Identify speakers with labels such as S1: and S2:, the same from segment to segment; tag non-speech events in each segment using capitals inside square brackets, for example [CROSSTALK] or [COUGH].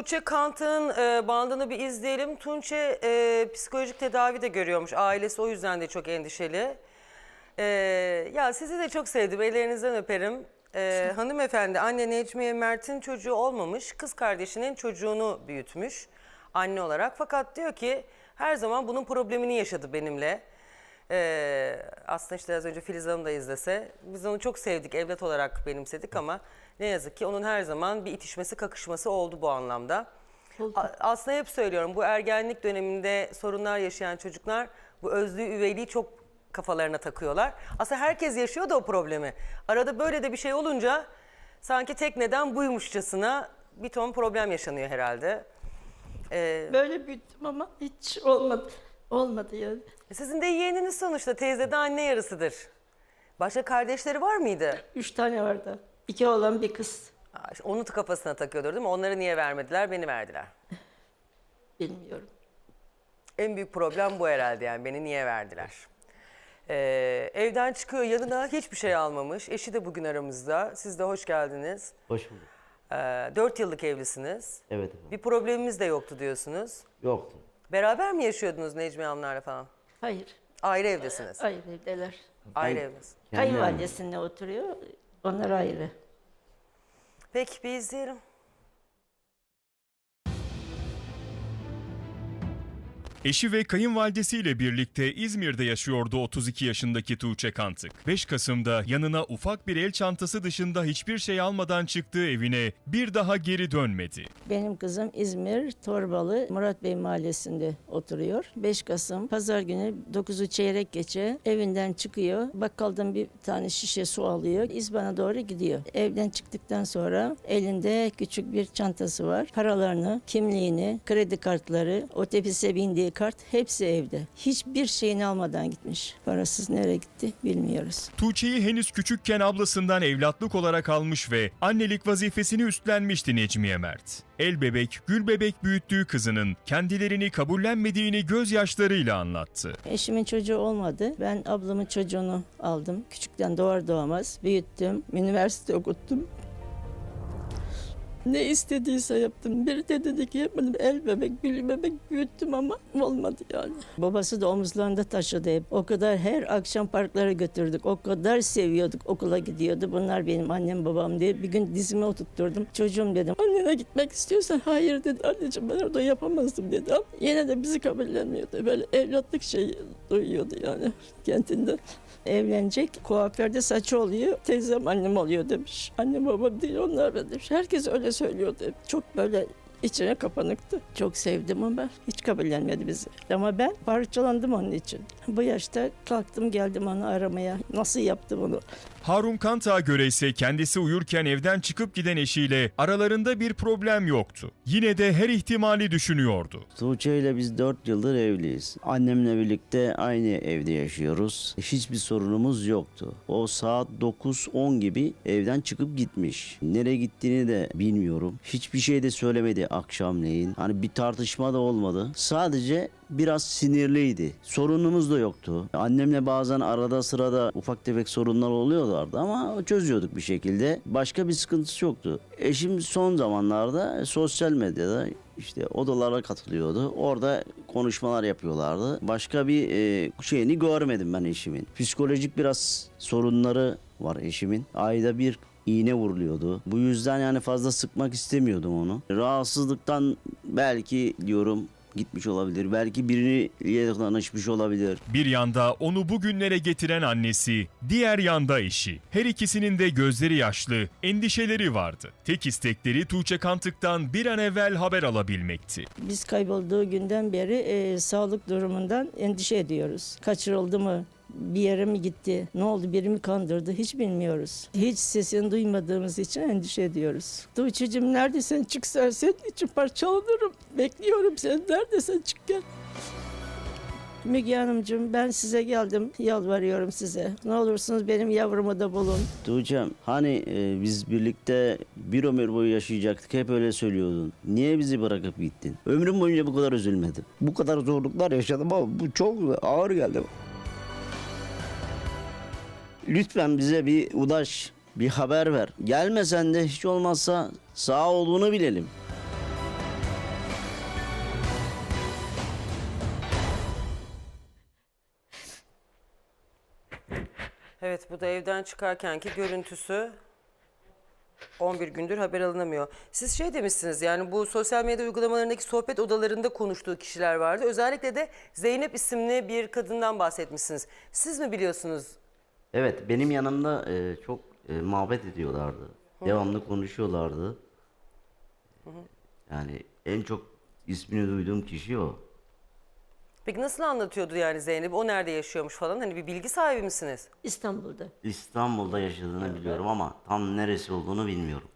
S1: Tuğçe Kant'ın e, bandını bir izleyelim. Tuğçe e, psikolojik tedavi de görüyormuş. Ailesi o yüzden de çok endişeli. E, ya sizi de çok sevdim. Ellerinizden öperim. E, hanımefendi anne Necmiye Mert'in çocuğu olmamış. Kız kardeşinin çocuğunu büyütmüş anne olarak. Fakat diyor ki her zaman bunun problemini yaşadı benimle. Ee, aslında işte az önce Filiz Hanım da izlese biz onu çok sevdik evlat olarak benimsedik ama ne yazık ki onun her zaman bir itişmesi kakışması oldu bu anlamda. A- aslında hep söylüyorum bu ergenlik döneminde sorunlar yaşayan çocuklar bu özlüğü üveyliği çok kafalarına takıyorlar. Aslında herkes yaşıyor da o problemi. Arada böyle de bir şey olunca sanki tek neden buymuşçasına bir ton problem yaşanıyor herhalde. Ee,
S2: Böyle büyüttüm ama hiç olmadı. Olmadı yani.
S1: sizin de yeğeniniz sonuçta teyze de anne yarısıdır. Başka kardeşleri var mıydı?
S2: Üç tane vardı. İki oğlan bir kız.
S1: Aa, işte Onu kafasına takıyordur değil mi? Onları niye vermediler, beni verdiler.
S2: Bilmiyorum.
S1: En büyük problem bu herhalde yani beni niye verdiler. Ee, evden çıkıyor yanına hiçbir şey almamış. Eşi de bugün aramızda. Siz de hoş geldiniz.
S3: Hoş bulduk.
S1: Ee, dört yıllık evlisiniz.
S3: Evet efendim.
S1: Bir problemimiz de yoktu diyorsunuz.
S3: Yoktu.
S1: Beraber mi yaşıyordunuz Necmi Hanımlarla falan?
S2: Hayır.
S1: Ayrı evdesiniz.
S2: Ayrı evdeler.
S1: Ayrı
S3: Ben-
S1: evdesiniz.
S3: Kendi
S2: Kayınvalidesinde oturuyor. Onlar ayrı.
S1: Peki bir izleyelim.
S4: Eşi ve kayınvalidesiyle birlikte İzmir'de yaşıyordu 32 yaşındaki Tuğçe Kantık. 5 Kasım'da yanına ufak bir el çantası dışında hiçbir şey almadan çıktığı evine bir daha geri dönmedi.
S2: Benim kızım İzmir Torbalı Murat Bey mahallesinde oturuyor. 5 Kasım pazar günü 9'u çeyrek geçe evinden çıkıyor. Bakkaldan bir tane şişe su alıyor. İzban'a doğru gidiyor. Evden çıktıktan sonra elinde küçük bir çantası var. Paralarını, kimliğini, kredi kartları, otobüse bindiği kart hepsi evde. Hiçbir şeyini almadan gitmiş. Parasız nereye gitti bilmiyoruz.
S4: Tuğçe'yi henüz küçükken ablasından evlatlık olarak almış ve annelik vazifesini üstlenmişti Necmiye Mert. El bebek, gül bebek büyüttüğü kızının kendilerini kabullenmediğini gözyaşlarıyla anlattı.
S2: Eşimin çocuğu olmadı. Ben ablamın çocuğunu aldım. Küçükten doğar doğmaz büyüttüm. Üniversite okuttum. Ne istediyse yaptım. Biri de dedi ki yapmadım. El bebek, gül bebek büyüttüm ama olmadı yani. Babası da omuzlarında taşıdı hep. O kadar her akşam parklara götürdük. O kadar seviyorduk. Okula gidiyordu. Bunlar benim annem babam diye. Bir gün dizime oturtturdum. Çocuğum dedim. Annene gitmek istiyorsan hayır dedi. Anneciğim ben orada yapamazdım dedi. Ama yine de bizi kabullenmiyordu. Böyle evlatlık şey duyuyordu yani kendinde. Evlenecek, kuaförde saçı oluyor, teyzem annem oluyor demiş. Annem babam değil onlar demiş. Herkes öyle söylüyordu. Çok böyle içine kapanıktı. Çok sevdim ama hiç kabullenmedi bizi. Ama ben parçalandım onun için. Bu yaşta kalktım geldim onu aramaya. Nasıl yaptı bunu?
S4: Harun Kantak'a göre ise kendisi uyurken evden çıkıp giden eşiyle aralarında bir problem yoktu. Yine de her ihtimali düşünüyordu.
S3: Tuğçe ile biz 4 yıldır evliyiz. Annemle birlikte aynı evde yaşıyoruz. Hiçbir sorunumuz yoktu. O saat 9-10 gibi evden çıkıp gitmiş. Nereye gittiğini de bilmiyorum. Hiçbir şey de söylemedi akşamleyin. Hani bir tartışma da olmadı. Sadece biraz sinirliydi. Sorunumuz da yoktu. Annemle bazen arada sırada ufak tefek sorunlar oluyorlardı ama çözüyorduk bir şekilde. Başka bir sıkıntısı yoktu. Eşim son zamanlarda sosyal medyada işte odalara katılıyordu. Orada konuşmalar yapıyorlardı. Başka bir e, şeyini görmedim ben eşimin. Psikolojik biraz sorunları var eşimin. Ayda bir iğne vuruluyordu. Bu yüzden yani fazla sıkmak istemiyordum onu. Rahatsızlıktan belki diyorum gitmiş olabilir. Belki biriyle tanışmış olabilir.
S4: Bir yanda onu bugünlere getiren annesi, diğer yanda eşi. Her ikisinin de gözleri yaşlı, endişeleri vardı. Tek istekleri Tuğçe Kantık'tan bir an evvel haber alabilmekti.
S2: Biz kaybolduğu günden beri e, sağlık durumundan endişe ediyoruz. Kaçırıldı mı? Bir yere mi gitti? Ne oldu? Biri mi kandırdı? Hiç bilmiyoruz. Hiç sesini duymadığımız için endişe ediyoruz. Tuğçe'cim neredesin? Çıksan senin için parçalanırım. Bekliyorum seni. Neredesin? Çık gel. Müge Hanımcığım ben size geldim. Yalvarıyorum size. Ne olursunuz benim yavrumu da bulun.
S3: Tuğçe'm hani e, biz birlikte bir ömür boyu yaşayacaktık hep öyle söylüyordun. Niye bizi bırakıp gittin? Ömrüm boyunca bu kadar üzülmedim. Bu kadar zorluklar yaşadım ama bu çok ağır geldi lütfen bize bir ulaş, bir haber ver. Gelmesen de hiç olmazsa sağ olduğunu bilelim.
S1: Evet bu da evden çıkarkenki görüntüsü 11 gündür haber alınamıyor. Siz şey demişsiniz yani bu sosyal medya uygulamalarındaki sohbet odalarında konuştuğu kişiler vardı. Özellikle de Zeynep isimli bir kadından bahsetmişsiniz. Siz mi biliyorsunuz
S3: Evet benim yanımda e, çok e, muhabbet ediyorlardı. Devamlı konuşuyorlardı. Yani en çok ismini duyduğum kişi o.
S1: Peki nasıl anlatıyordu yani Zeynep? O nerede yaşıyormuş falan? Hani bir bilgi sahibi misiniz?
S2: İstanbul'da.
S3: İstanbul'da yaşadığını biliyorum ama tam neresi olduğunu bilmiyorum.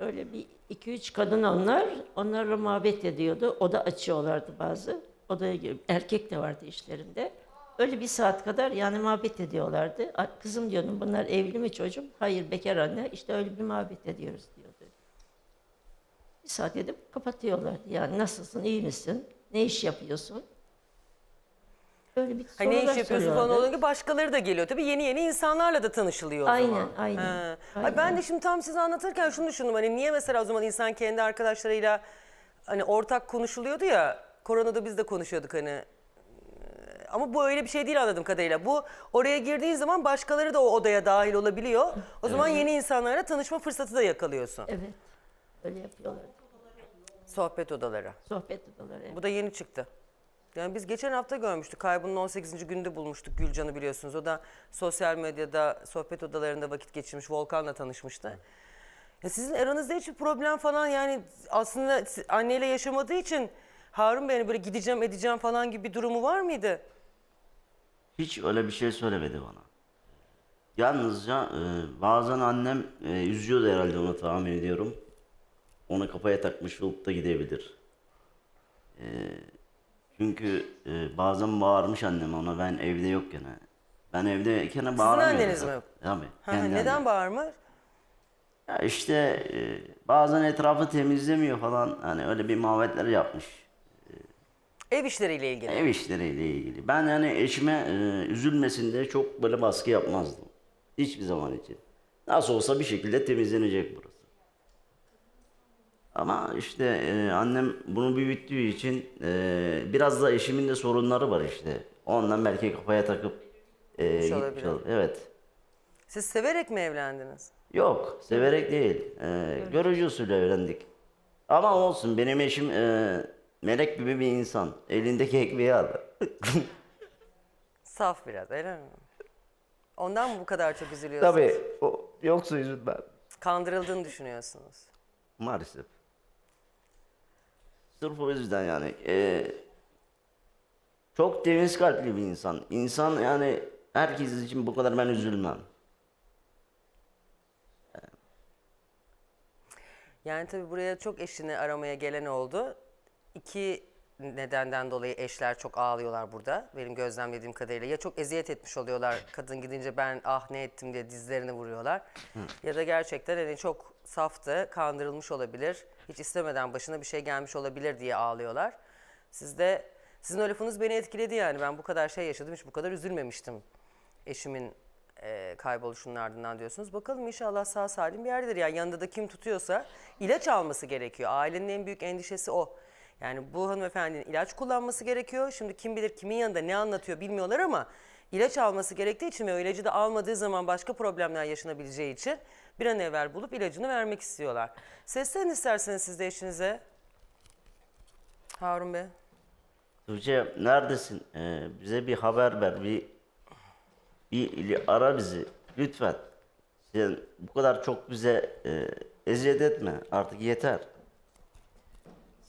S2: Öyle bir iki üç kadın onlar. Onlarla muhabbet ediyordu. Oda açıyorlardı bazı. Odaya girip erkek de vardı işlerinde. Öyle bir saat kadar yani muhabbet ediyorlardı. Kızım diyordum bunlar evli mi çocuğum? Hayır bekar anne. İşte öyle bir muhabbet ediyoruz diyordu. Bir saat edip kapatıyorlardı. Yani nasılsın, iyi misin? Ne iş yapıyorsun? Böyle bir
S1: Hani ne iş yapıyorsun falan olunca başkaları da geliyor. Tabii yeni yeni insanlarla da tanışılıyor o
S2: Aynen,
S1: zaman.
S2: aynen,
S1: He. Ay
S2: aynen.
S1: ben de şimdi tam size anlatırken şunu düşündüm. Hani niye mesela o zaman insan kendi arkadaşlarıyla hani ortak konuşuluyordu ya. Koronada biz de konuşuyorduk hani. Ama bu öyle bir şey değil anladığım kadarıyla. Bu oraya girdiğin zaman başkaları da o odaya dahil olabiliyor. O zaman yeni insanlarla tanışma fırsatı da yakalıyorsun.
S2: Evet. Öyle yapıyorlardı.
S1: Sohbet odaları.
S2: Sohbet odaları. evet.
S1: Bu da yeni çıktı. Yani biz geçen hafta görmüştük. Kaybının 18. günde bulmuştuk Gülcan'ı biliyorsunuz. O da sosyal medyada sohbet odalarında vakit geçirmiş. Volkan'la tanışmıştı. Ya sizin aranızda hiçbir problem falan yani aslında anneyle yaşamadığı için Harun Bey'e böyle gideceğim edeceğim falan gibi bir durumu var mıydı?
S3: Hiç öyle bir şey söylemedi bana. Yalnızca e, bazen annem e, üzüyordu herhalde onu tahmin ediyorum. Onu kafaya takmış olup da gidebilir. E, çünkü e, bazen bağırmış annem ona ben evde yokken. ha. Ben evdeyken bağıramıyorum.
S1: anneniz mi?
S3: Tabii.
S1: Ha,
S3: kendi
S1: neden
S3: annem.
S1: bağırmış?
S3: Ya işte e, bazen etrafı temizlemiyor falan. Hani öyle bir muhabbetler yapmış.
S1: Ev işleriyle ilgili.
S3: Ev işleriyle ilgili. Ben yani eşime e, üzülmesin diye çok böyle baskı yapmazdım. Hiçbir zaman için. Nasıl olsa bir şekilde temizlenecek burası. Ama işte e, annem bunu büyüttüğü için e, biraz da eşimin de sorunları var işte. Ondan belki kafaya takıp e, gitmiş
S1: olabilir.
S3: ol- Evet.
S1: Siz severek mi evlendiniz?
S3: Yok, severek değil. E, görücü usulü evlendik. Ama olsun benim eşim e, melek gibi bir insan. Elindeki ekmeği alır.
S1: Saf biraz öyle mi? Ondan mı bu kadar çok üzülüyorsunuz?
S3: Tabii. O, yoksa üzülmem.
S1: Kandırıldığını düşünüyorsunuz.
S3: Maalesef. Sırf o yüzden yani. eee, çok temiz kalpli bir insan. İnsan yani herkes için bu kadar ben üzülmem.
S1: Yani tabii buraya çok eşini aramaya gelen oldu. İki nedenden dolayı eşler çok ağlıyorlar burada. Benim gözlemlediğim kadarıyla. Ya çok eziyet etmiş oluyorlar [LAUGHS] kadın gidince ben ah ne ettim diye dizlerini vuruyorlar. Ya da gerçekten hani çok saftı, kandırılmış olabilir. Hiç istemeden başına bir şey gelmiş olabilir diye ağlıyorlar. Siz de, sizin o lafınız beni etkiledi yani. Ben bu kadar şey yaşadım, hiç bu kadar üzülmemiştim eşimin e, kayboluşunun ardından diyorsunuz. Bakalım inşallah sağ salim bir yerdedir. Yani yanında da kim tutuyorsa ilaç alması gerekiyor. Ailenin en büyük endişesi o. Yani bu hanımefendinin ilaç kullanması gerekiyor. Şimdi kim bilir kimin yanında ne anlatıyor bilmiyorlar ama ilaç alması gerektiği için ve o ilacı da almadığı zaman başka problemler yaşanabileceği için bir an evvel bulup ilacını vermek istiyorlar. Seslenin isterseniz siz de eşinize. Harun Bey.
S3: Tuğçe neredesin? Eee, bize bir haber ver. Bir, bir ara bizi. Lütfen. Sen bu kadar çok bize eee, eziyet etme. Artık yeter.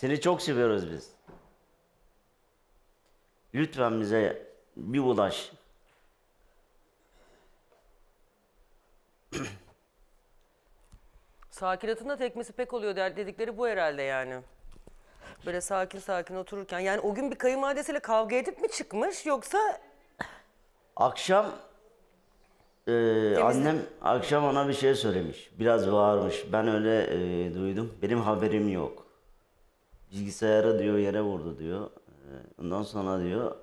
S3: Seni çok seviyoruz biz. Lütfen bize bir ulaş. [CLEARS THROAT]
S1: Sakinatın da tekmesi pek oluyor der, dedikleri bu herhalde yani. Böyle sakin sakin otururken. Yani o gün bir kayınvalidesiyle kavga edip mi çıkmış yoksa
S3: Akşam eee, annem akşam ona bir şey söylemiş. Biraz bağırmış. Ben öyle eee, duydum. Benim haberim yok. Bilgisayarı diyor yere vurdu diyor. Eee, Ondan sonra diyor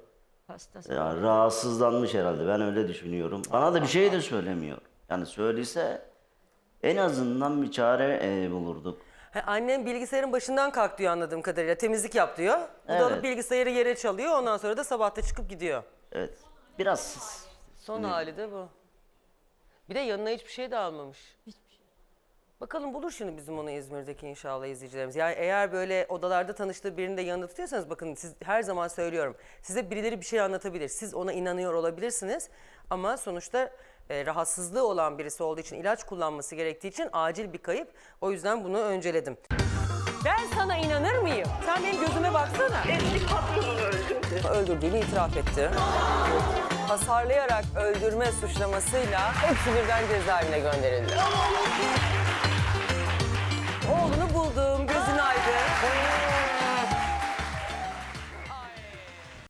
S2: Hastası.
S3: ya, rahatsızlanmış herhalde. Ben öyle düşünüyorum. Bana da bir şey de söylemiyor. Yani söylese en azından bir çare eee, bulurduk.
S1: Ha, annem bilgisayarın başından kalk diyor anladığım kadarıyla. Temizlik yap diyor. Bu da
S3: Evet.
S1: alıp bilgisayarı yere çalıyor. Ondan sonra da sabahta çıkıp gidiyor.
S3: Evet. Biraz
S1: Son hali de bu. Bir de yanına hiçbir şey de almamış. Bakalım bulur şimdi bizim onu İzmir'deki inşallah izleyicilerimiz. Yani eğer böyle odalarda tanıştığı birini de yanında tutuyorsanız bakın siz her zaman söylüyorum. Size birileri bir şey anlatabilir. Siz ona inanıyor olabilirsiniz. Ama sonuçta e, rahatsızlığı olan birisi olduğu için ilaç kullanması gerektiği için acil bir kayıp. O yüzden bunu önceledim. Ben sana inanır mıyım? Sen benim gözüme baksana.
S5: Eski patronunu öldürdü.
S1: Öldürdüğünü itiraf etti. Hasarlayarak öldürme suçlamasıyla hepsi birden cezaevine gönderildi. 어,